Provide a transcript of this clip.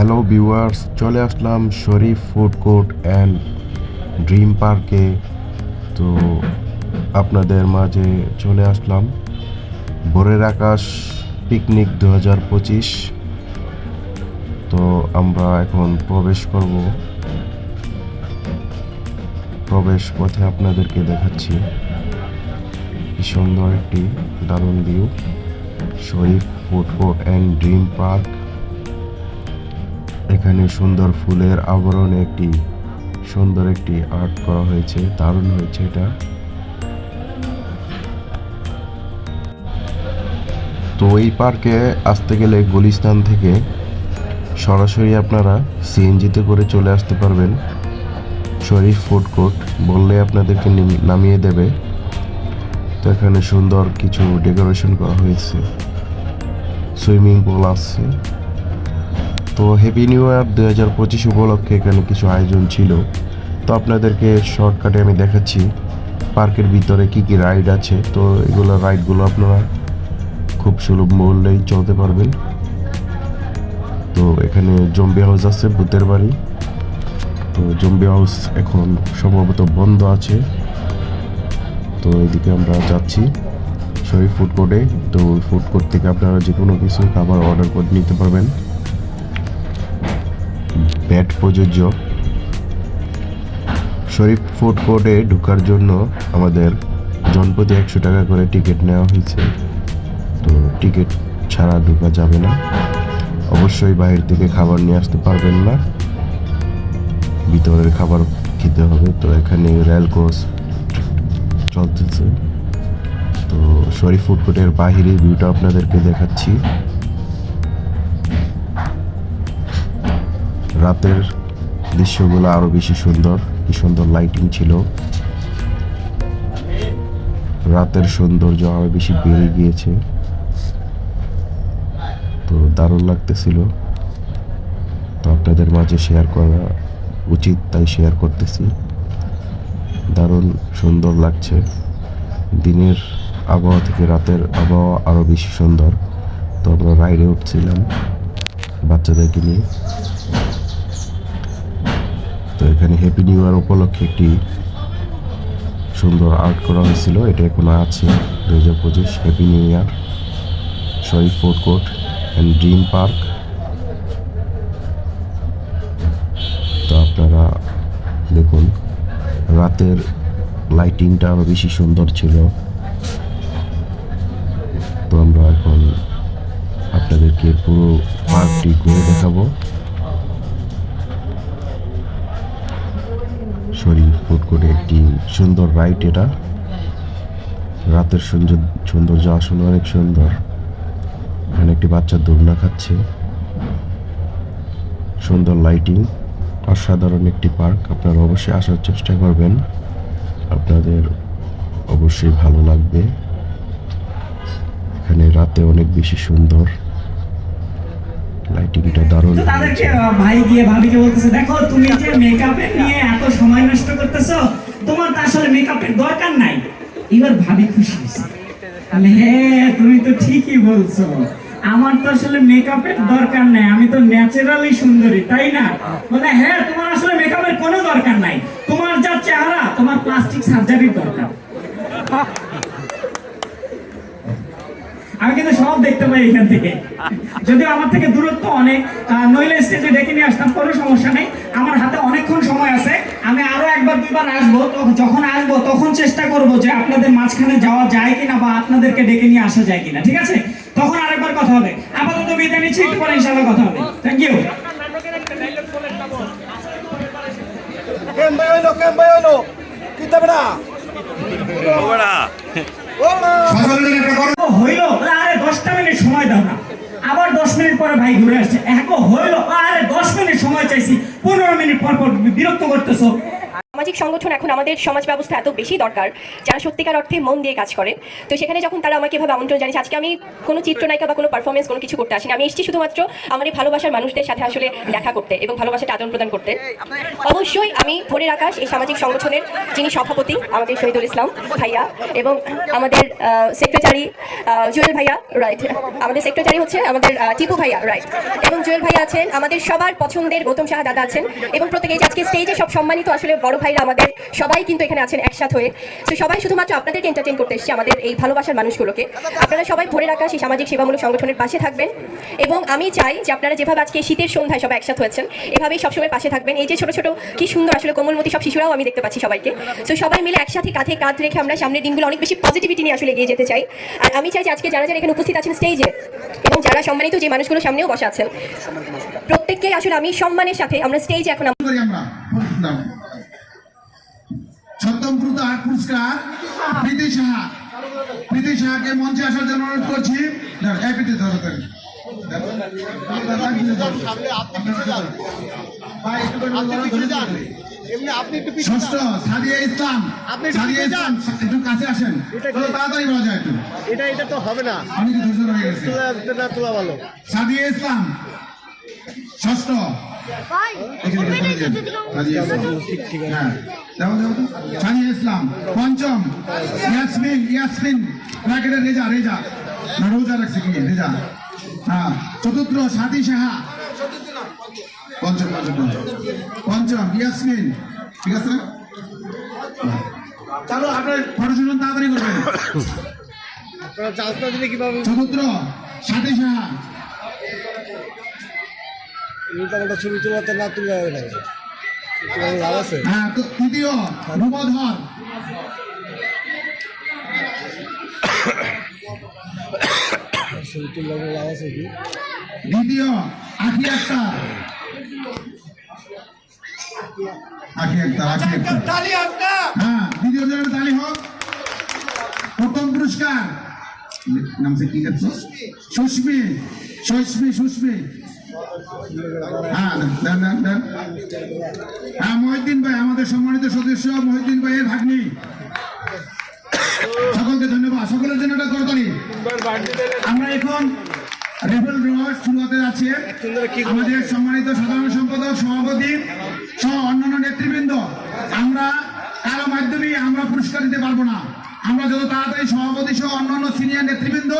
Hello viewers চলে আসলাম Sharif food court and dream পার্কে তো আপনাদের মাঝে চলে আসলাম। ভোরের আকাশ পিকনিক দু হাজার পঁচিশ। তো আমরা এখন প্রবেশ করব। প্রবেশ পথে আপনাদেরকে দেখাচ্ছি। কি সুন্দর একটি দারুণ view Sharif food court and dream park এখানে সুন্দর ফুলের আবরণে একটি সুন্দর একটি আর্ট করা হয়েছে, দারুণ হয়েছে এটা। তো এই পার্কে আসতে গেলে গুলিস্তান থেকে সরাসরি আপনারা সিএনজিতে করে চলে আসতে পারবেন। শরীফ ফুড কোর্ট বললে আপনাদেরকে নিম- নামিয়ে দেবে। তো এখানে সুন্দর কিছু ডেকোরেশন করা হয়েছে। সুইমিং পুল আছে। তো হ্যাপি নিউ ইয়ার দু হাজার পঁচিশ উপলক্ষে এখানে কিছু আয়োজন ছিল। তো আপনাদেরকে শর্টকাটে আমি দেখাচ্ছি পার্কের ভিতরে কি কি রাইড আছে। তো এগুলো রাইডগুলো আপনারা খুব সুলভ মূল্যেই চলতে পারবেন। তো এখানে জম্বি হাউস আছে, ভূতের বাড়ি। তো জম্বি হাউস এখন সম্ভবত বন্ধ আছে। তো এইদিকে আমরা যাচ্ছি শরীফ ফুড কোর্টে তো ফুড কোর্ট থেকে আপনারা যে কোনো কিছু খাবার অর্ডার করে নিতে পারবেন। ব্যাট প্রযোজ্য। শরীফ ফুড কোর্টে ঢোকার জন্য আমাদের জনপ্রতি একশো টাকা করে টিকিট নেওয়া হয়েছে। তো টিকিট ছাড়া ঢুকা যাবে না। অবশ্যই বাইরে থেকে খাবার নিয়ে আসতে পারবেন না। ভিতরের খাবার খেতে হবে। তো এখানে রেল কোচ চলতেছে। তো শরীফ ফুড কোর্টের বাহিরে ভিউটা আপনাদেরকে দেখাচ্ছি। রাতের দৃশ্যগুলো আরও বেশি সুন্দর। কি সুন্দর লাইটিং ছিল। রাতের সৌন্দর্য আরও বেশি বেড়ে গিয়েছে। তো দারুণ লাগতেছিল। তো আপনাদের মাঝে শেয়ার করা উচিত, তাই শেয়ার করতেছি। দারুণ সুন্দর লাগছে। দিনের আবহাওয়া থেকে রাতের আবহাওয়া আরও বেশি সুন্দর। তো আমরা রাইডে উঠছিলাম বাচ্চাদেরকে নিয়ে। তো এখানে হ্যাপি নিউ ইয়ার উপলক্ষে একটি সুন্দর আর্ট করা হয়েছিল। এটা এখনও আছে দু হাজার পঁচিশ happy new year Sharif food court and dream park তো আপনারা দেখুন, রাতের লাইটিংটা আরও বেশি সুন্দর ছিল। তো আমরা এখন আপনাদেরকে পুরো পার্কটি ঘুরে দেখাবো। শরীর ফুড কোর্টে একটি সুন্দর রাইড এটা। রাতের সুন্দর সৌন্দর্য আসলে অনেক সুন্দর। এখানে একটি বাচ্চা দোলনা খাচ্ছে। সুন্দর লাইটিং অসাধারণ একটি পার্ক আপনারা অবশ্যই আসার চেষ্টা করবেন। আপনাদের অবশ্যই ভালো লাগবে। এখানে রাতে অনেক বেশি সুন্দর। দারুণ তাদেরকে ভাই গিয়ে ভাবিকে বলতেছে দেখো তুমি যে মেকআপের নিয়ে এত সময় নষ্ট করতেছো তোমার তো আসলে মেকআপের দরকার নাই। এবার ভাবি খুশি হয়েছে। তাহলে হ্যাঁ তুমি তো ঠিকই বলছো। আমার তো আসলে মেকআপের দরকার নাই। আমি তো ন্যাচারালি সুন্দরী তাই না? বলে হ্যাঁ তোমার আসলে মেকআপের কোনো দরকার নাই। তোমার যা চেহারা তোমার প্লাস্টিক সার্জারির দরকার। আমি কিন্তু সব দেখতে পাই এখান থেকে। যদিও আমার থেকে দূরত্ব অনেক নইলে স্টেজে ডেকে নিয়ে আসতাম কোনো সমস্যা নেই। আমার হাতে অনেকক্ষণ সময় আছে। আমি আরও একবার দুইবার আসব যখন আসব তখন চেষ্টা করব যে আপনাদের মাঝখানে যাওয়া যায় কিনা বা আপনাদেরকে ডেকে নিয়ে আসা যায় কিনা ঠিক আছে? তখন আরেকবার কথা হবে। আপাতত বিদায় নিচ্ছি একটু পরে ইনশাআল্লাহ কথা হবে। থ্যাংক ইউ কেম ভাই হইল কেম ভাই হইল কি তবে না ও হইল বলে, আরে দশটা মিনিট সময় দাও না আবার দশ মিনিট ঘুরে আসছে। এক হইল, আরে দশ মিনিট সময় চাইছি, পনেরো মিনিট পর পর বিরক্ত করতেছো। সামাজিক সংগঠন এখন আমাদের সমাজ ব্যবস্থা এত বেশি দরকার, যারা সত্যিকার অর্থে মন দিয়ে কাজ করে। তো সেখানে যখন তারা আমাকে এভাবে আমন্ত্রণ জানিয়েছে, আজকে আমি কোনো চিত্রনায়িকা বা কোনো পারফরমেন্স কোনো কিছু করতে আসিনি। আমি এসেছি শুধুমাত্র আমার এই ভালোবাসার মানুষদের সাথে আসলে দেখা করতে এবং ভালোবাসাটা আদান প্রদান করতে। অবশ্যই আমি ভোরের আকাশ এই সামাজিক সংগঠনের যিনি সভাপতি, আমাদের শহীদুল ইসলাম ভাইয়া এবং আমাদের সেক্রেটারি জুয়েল ভাইয়া রাইট আমাদের সেক্রেটারি হচ্ছে আমাদের টিপু ভাইয়া রাইট এবং জুয়েল ভাইয়া আছেন আমাদের সবার পছন্দের গৌতম সাহা দাদা আছেন এবং প্রত্যেকে আজকে স্টেজে সব সম্মানিত আসলে বড় ভাইরা আমাদের সবাই কিন্তু এখানে আছেন একসাথ হয়ে। তো সবাই শুধুমাত্র আপনাদেরকে এন্টারটেইন করতে এসেছি আমাদের এই ভালোবাসার মানুষগুলোকে। আপনারা সবাই ভোরের আকাশ এই সামাজিক সেবামূলক সংগঠনের পাশে থাকবেন। এবং আমি চাই যে আপনারা যেভাবে আজকে শীতের সন্ধ্যায় সবাই একসাথে হয়েছেন, এভাবেই সবসময় পাশে থাকবেন। এই যে ছোট ছোট কি সুন্দর আসলে কোমলমতি সব শিশুরাও আমি দেখতে পাচ্ছি সবাইকে। তো সবাই মিলে একসাথে কাঁধে কাঁধ রেখে আমরা সামনের দিনগুলো অনেক বেশি পজিটিভিটি নিয়ে আসলে এগিয়ে যেতে চাই। আর আমি চাই যে আজকে যারা যারা এখানে উপস্থিত আছেন স্টেজে এবং যারা সম্মানিত যে মানুষগুলো সামনেও বসে আছেন, প্রত্যেককে আসলে আমি সম্মানের সাথে আমরা স্টেজে এখন পুরস্কার প্রীতি সাহা। প্রীতি সাহাকে মঞ্চে আসার জন্য অনুরোধ করছি। এই প্রীতি পিছনে ষষ্ঠ। সাদিয়া ইসলাম। একটু সাদিয়া ইসলাম যান। একটু কাছে আসেন। তাড়াতাড়ি বলা যায় একটু। এটা এটা তো হবে না। অনেক ধৈর্য রয়ে গেছে। তোলা তোলা তোলা ভালো। সাদিয়া ইসলাম ষষ্ঠ। ইসলাম পঞ্চম। ইয়াসমিন ইয়াসমিন। ব্র্যাকেটে রেজা রেজা। না রোজা রাখছে কি? রেজা। হ্যাঁ চতুর্থ সাদি সাহা। পঞ্চম পঞ্চম পঞ্চম। পঞ্চম ইয়াসমিন। ঠিক আছে? না চলো আপনার ফটো শুনুন তাড়াতাড়ি করবেন। চতুর্থ সাদি সাহা। উল্টাপাল্টা ছবি তোলাতে না তুলে যাবে না তোলার লাভ আছে? হ্যাঁ তো তৃতীয় রূপধর। ছবি তোলার লাভ আছে কি? দ্বিতীয় আখি আক্তার। আখি আক্তার আখি আক্তার। হ্যাঁ দ্বিতীয় জনের তালি হোক। প্রথম পুরস্কার। নাম সে কি সুস্মি সুস্মি সুস্মি। হ্যাঁ হ্যাঁ মহিদ্দিন ভাই, আমাদের সম্মানিত সদস্য মহিদ্দিন ভাইয়ের ভাগ্নি। সকলকে ধন্যবাদ। সকলের জন্য একটা করতালি। আমরা এখন রেফেল যাচ্ছে। আমাদের সম্মানিত সম্পাদক, সভাপতি সহ অন্যান্য নেতৃবৃন্দ, আমরা কারও মাধ্যমে আমরা পুরস্কার দিতে পারব না। আমরা যত তাড়াতাড়ি সভাপতি সহ অন্যান্য সিনিয়র নেতৃবৃন্দ